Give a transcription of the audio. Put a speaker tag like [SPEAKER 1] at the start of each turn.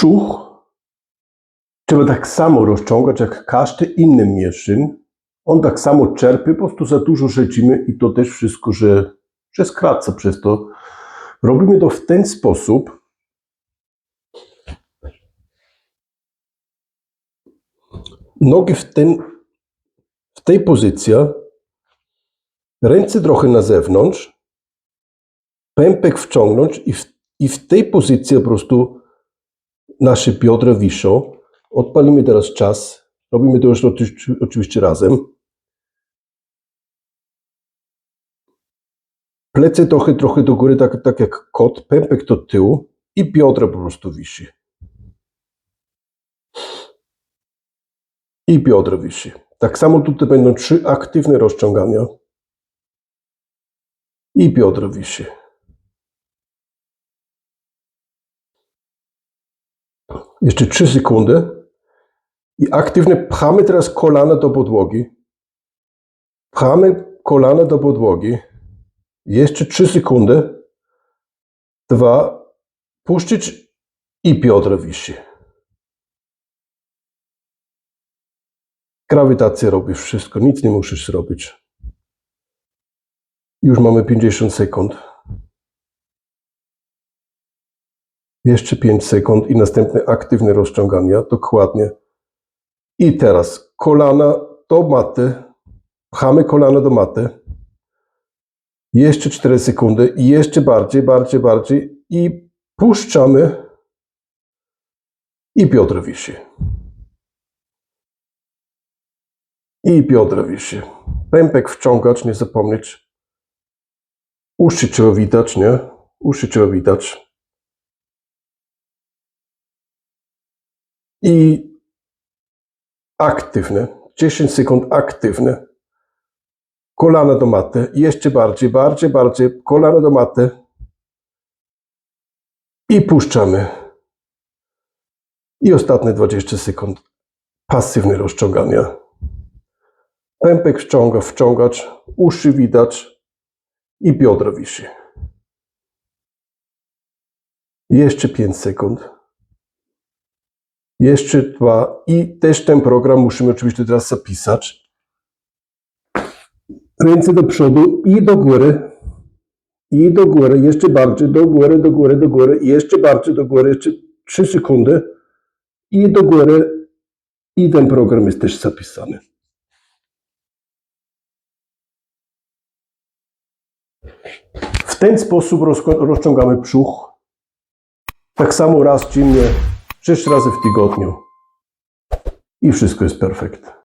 [SPEAKER 1] Brzuch trzeba tak samo rozciągać jak każdy inny mięsień. On tak samo czerpie, po prostu za dużo siedzimy i to też wszystko, że, że skraca przez to. Robimy to w ten sposób. Nogi w, ten, w tej pozycji, ręce trochę na zewnątrz, pępek wciągnąć i w, i w tej pozycji po prostu nasze biodra wiszą. Odpalimy teraz czas. Robimy to już oczy- oczywiście razem. Plecy trochę, trochę do góry, tak, tak jak kot, pępek do tyłu i biodra po prostu wisi. I biodra wisi. Tak samo tutaj będą trzy aktywne rozciągania. I biodra wisi. Jeszcze 3 sekundy. I aktywnie pchamy teraz kolana do podłogi. Pchamy kolana do podłogi. Jeszcze 3 sekundy. Dwa. Puścić i biodra wisi. Grawitacja robi wszystko. Nic nie musisz zrobić. Już mamy 50 sekund. Jeszcze 5 sekund i następne aktywne rozciągania. Dokładnie. I teraz kolana do maty. Pchamy kolana do maty. Jeszcze 4 sekundy i jeszcze bardziej, bardziej, bardziej. I puszczamy. I biodra wisi. I biodra wisi. Pępek wciągać, nie zapomnieć. Uszy trzeba widać, nie? Uszy trzeba widać. I aktywne. 10 sekund aktywne. Kolana do maty. Jeszcze bardziej, bardziej, bardziej. Kolana do maty. I puszczamy. I ostatnie 20 sekund. Pasywne rozciągania. Pępek wciąga, wciągać. Uszy widać. I biodra wisi. Jeszcze 5 sekund jeszcze dwa i też ten program musimy oczywiście teraz zapisać. Ręce do przodu i do góry. I do góry, jeszcze bardziej, do góry, do góry, do góry, jeszcze bardziej do góry, jeszcze 3 sekundy. I do góry. I ten program jest też zapisany. W ten sposób rozciągamy brzuch. Tak samo raz czynnie 6 razy w tygodniu i wszystko jest perfekt.